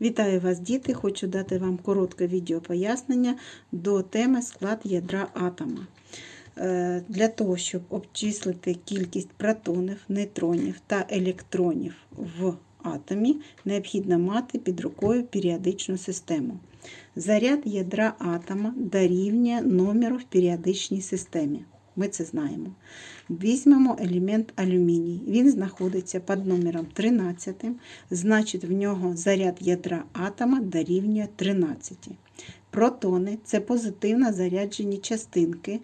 Вітаю вас, діти! Хочу дати вам коротке відео пояснення до теми склад ядра атома. Е, Для того, щоб обчислити кількість протонів, нейтронів та електронів в атомі, необхідно мати під рукою періодичну систему. Заряд ядра атома дорівнює номеру в періодичній системі. Ми це знаємо. Візьмемо елемент алюміній. Він знаходиться під номером 13, значить в нього заряд ядра атома дорівнює 13. Протони це позитивно заряджені частинки,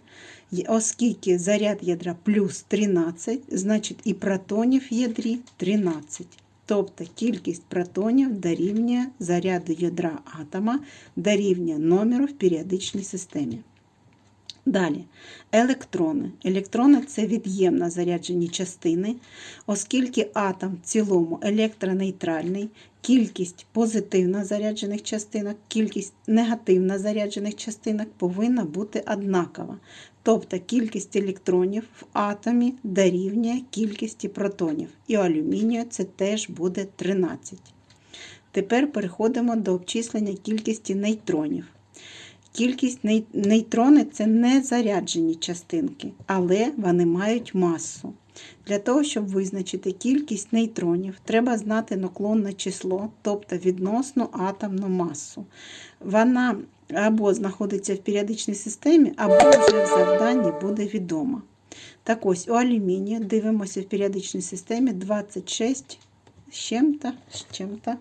оскільки заряд ядра плюс 13, значить і протонів в ядрі 13. Тобто кількість протонів дорівнює заряду ядра атома дорівнює номеру в періодичній системі. Далі, електрони. Електрони це від'ємно заряджені частини, оскільки атом в цілому електронейтральний, кількість позитивно заряджених частинок, кількість негативно заряджених частинок повинна бути однакова. Тобто кількість електронів в атомі дорівнює кількості протонів. І алюмінію це теж буде 13. Тепер переходимо до обчислення кількості нейтронів. Кількість ней- нейтрони це не заряджені частинки, але вони мають масу. Для того, щоб визначити кількість нейтронів, треба знати наклонне число, тобто відносну атомну масу. Вона або знаходиться в періодичній системі, або вже в завданні буде відома. Так ось у алюмінію дивимося в періодичній системі 26 з чим-то, з чим-то,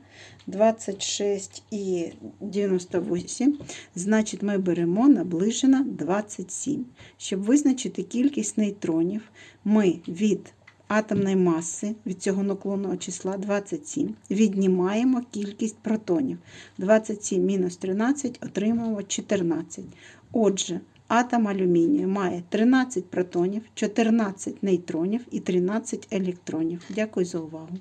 26 і 98, значить ми беремо наближено 27. Щоб визначити кількість нейтронів, ми від атомної маси, від цього наклонного числа 27, віднімаємо кількість протонів. 27 мінус 13 отримуємо 14. Отже, атом алюмінію має 13 протонів, 14 нейтронів і 13 електронів. Дякую за увагу.